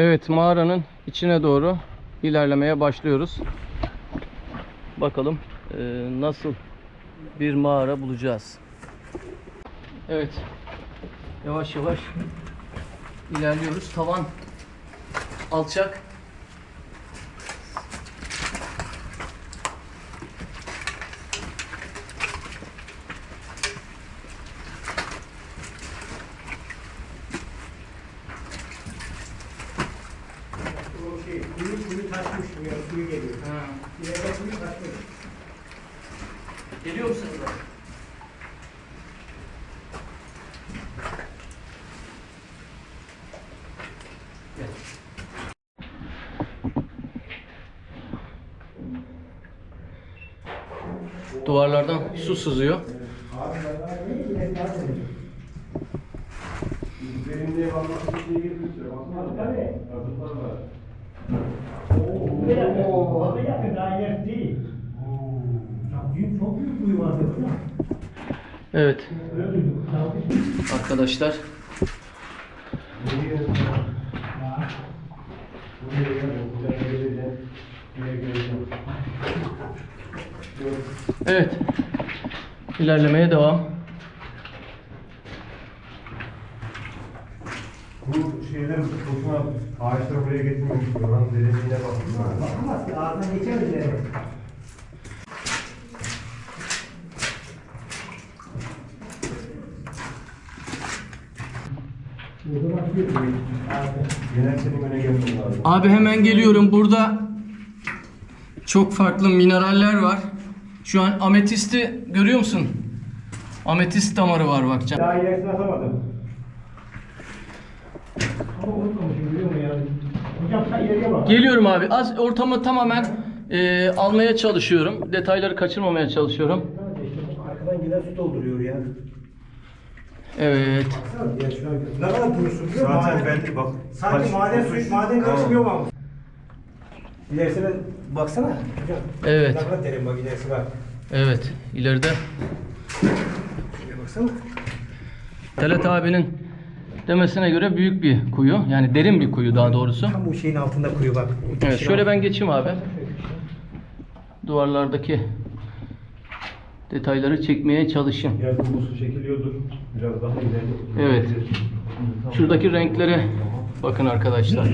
Evet mağaranın içine doğru ilerlemeye başlıyoruz. Bakalım e, nasıl bir mağara bulacağız. Evet. Yavaş yavaş ilerliyoruz. Tavan alçak. O şey, kuyu kuyu taşmış ya, kuyu geliyor. Kuyu taşmış. Geliyor musunuz? Duvarlardan su sızıyor. Bir dakika, o yakın daha yer değil. Çok büyük, çok büyük kuyu vardı burada. Evet arkadaşlar evet ilerlemeye devam. Bu şeyler boşuna ağaçları buraya getirmemiş. Oranın derinliğine bakın. Bakamaz ki, ağzına geçer üzerine. Abi hemen geliyorum. Burada çok farklı mineraller var. Şu an ametisti görüyor musun? Ametist damarı var bak. Daha ilerisine atamadım. Ama unutmamışım biliyor musun ya? Hocam sen ileriye bak. Geliyorum abi. Az ortamı tamamen e, almaya çalışıyorum. Detayları kaçırmamaya çalışıyorum. Arkadan gelen su dolduruyor ya. Evet. Ya şu an ne kadar durursun biliyor musun? Zaten Maden- belli bak. Sanki Kaç- maden suyu, maden karışımı yok ama. İlerisine baksana hocam. Evet. Ne kadar derin bak ilerisi var. Evet. İleride Şuraya baksana. Talat abinin demesine göre büyük bir kuyu. Yani derin bir kuyu daha doğrusu. Tam bu şeyin altında kuyu bak. Evet. Şöyle ben geçeyim abi. Duvarlardaki detayları çekmeye çalışayım. Biraz bu su çekiliyordur. Biraz daha ileri. Evet. Şuradaki renklere bakın arkadaşlar.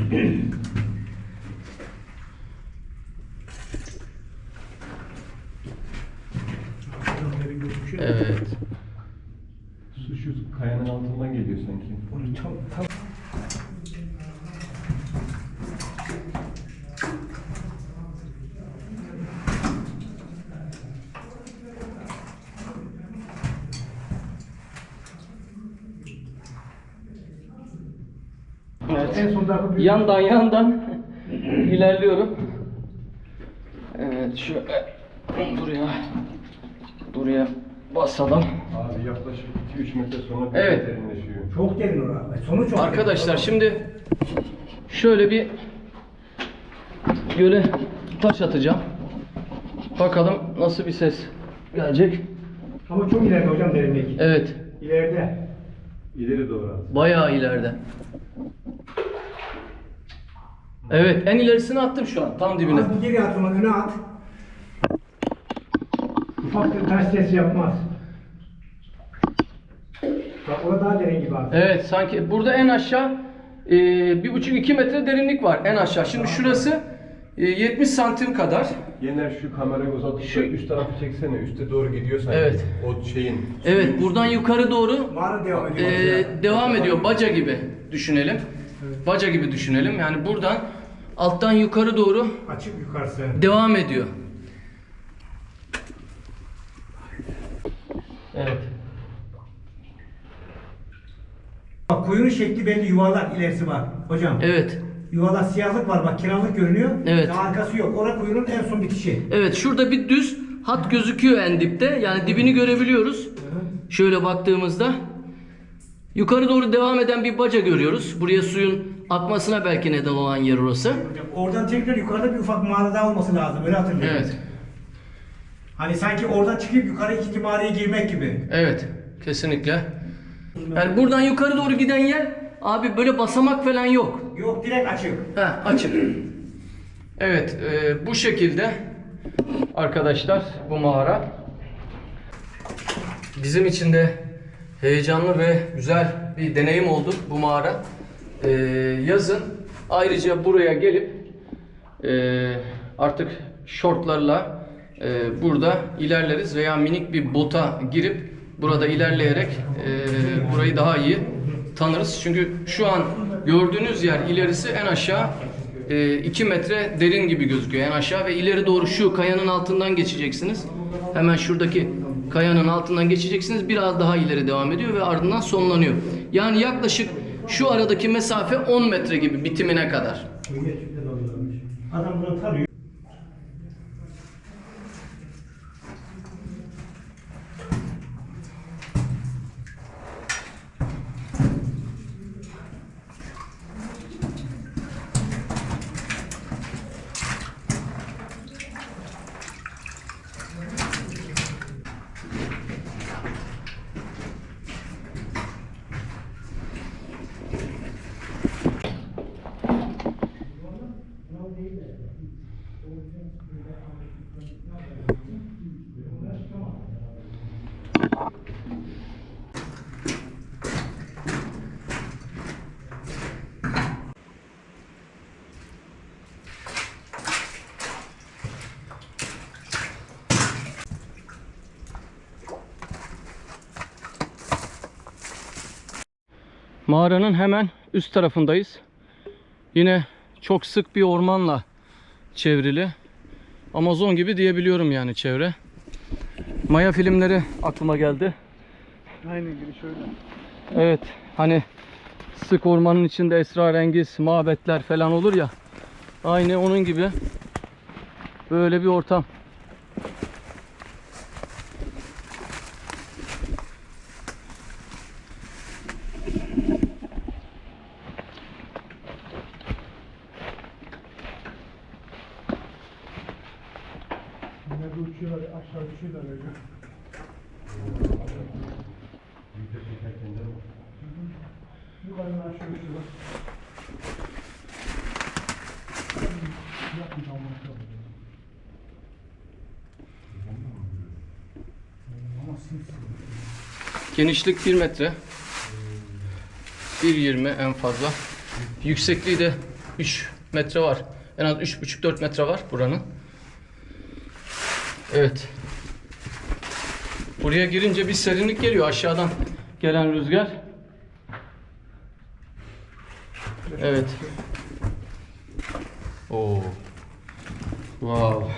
Evet. Kayanın altından geliyor sanki. Onu tam, tam Evet. en sondaki büyük Yandan yandan ilerliyorum. Evet şöyle buraya buraya basalım. Abi yaklaşık 2-3 metre sonra bir Evet. derinleşiyor. çok derin orası. Sonu çok Arkadaşlar derin. şimdi şöyle bir göle taş atacağım. Bakalım nasıl bir ses gelecek. Ama çok ileride hocam derinlik. Evet. İleride. İleri doğru at. Bayağı ileride. Evet, en ilerisini attım şu an, tam dibine. Az bir geri at onu öne at. Ufak bir taş sesi yapmaz. Bak orada daha derin gibi abi. Evet, sanki burada en aşağı e, bir buçuk iki metre derinlik var en aşağı. Şimdi şurası e, 70 santim kadar. Yener şu kamerayı uzatıp Şu- üst tarafı çeksene. Üste doğru gidiyor sanki. Evet. O şeyin. Evet, buradan yukarı doğru Mağara devam ediyor. e, devam ediyor. Baca gibi düşünelim. Baca gibi düşünelim. Yani buradan alttan yukarı doğru Açık yukarısı. devam ediyor. Evet. Bak kuyunun şekli belli yuvarlak ilerisi var. Hocam. Evet. Yuvarlak siyahlık var bak kiralık görünüyor. Evet. Daha arkası yok. Orada kuyunun en son bitişi. Evet şurada bir düz hat gözüküyor en dipte. Yani dibini görebiliyoruz. Şöyle baktığımızda yukarı doğru devam eden bir baca görüyoruz. Buraya suyun akmasına belki neden olan yer orası. Hocam oradan tekrar yukarıda bir ufak mağara daha olması lazım. Öyle hatırlıyorum. Evet. Hani sanki oradan çıkıp yukarı ikinci mağaraya girmek gibi. Evet. Kesinlikle. Yani buradan yukarı doğru giden yer abi böyle basamak falan yok. Yok direkt açık. Ha, açık. Evet, e, bu şekilde arkadaşlar bu mağara. Bizim için de heyecanlı ve güzel bir deneyim oldu bu mağara. E, yazın ayrıca buraya gelip e, artık şortlarla e, burada ilerleriz veya minik bir bota girip burada ilerleyerek e, burayı daha iyi tanırız. Çünkü şu an gördüğünüz yer ilerisi en aşağı 2 metre derin gibi gözüküyor en aşağı ve ileri doğru şu kayanın altından geçeceksiniz. Hemen şuradaki kayanın altından geçeceksiniz. Biraz daha ileri devam ediyor ve ardından sonlanıyor. Yani yaklaşık şu aradaki mesafe 10 metre gibi bitimine kadar. Adam bunu tarıyor. Mağaranın hemen üst tarafındayız. Yine çok sık bir ormanla çevrili. Amazon gibi diyebiliyorum yani çevre. Maya filmleri aklıma geldi. Aynen gibi şöyle. Evet hani sık ormanın içinde esrarengiz mabetler falan olur ya. Aynı onun gibi böyle bir ortam. Aşağı düşüyorlar öyle. Yukarıdan aşağı uçuyorlar. Yapmayacağım bunu. Ama simsiyah. Genişlik 1 metre. 1.20 en fazla. Yüksekliği de 3 metre var. En az 3,5-4 metre var buranın. Evet. Buraya girince bir serinlik geliyor aşağıdan gelen rüzgar. Evet. Oo. Wow.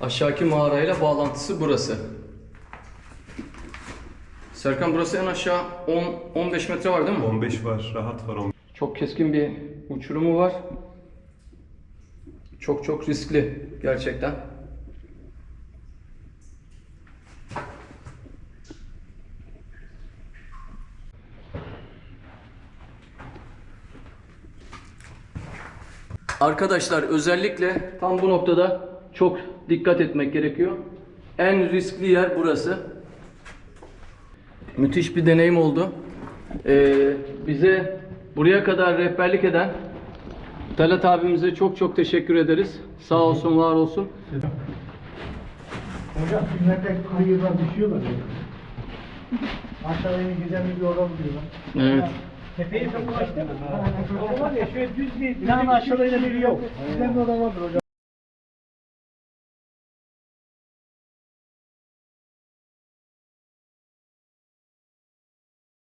Aşağıki mağarayla bağlantısı burası. Serkan burası en aşağı 10-15 metre var değil mi? 15 var, rahat var 15. Çok keskin bir uçurumu var. Çok çok riskli gerçekten. Arkadaşlar özellikle tam bu noktada çok dikkat etmek gerekiyor. En riskli yer burası. Müthiş bir deneyim oldu. Ee, bize buraya kadar rehberlik eden Talat abimize çok çok teşekkür ederiz. Sağ olsun, var olsun. Hocam filmlerde kayırlar düşüyorlar ya. Aşağıya giden bir yoldan diyorlar. Evet. Tepeyi çok ulaştı. O var ya şöyle düz bir... Yani aşağıda yine biri yok. Giden bir oda vardır hocam.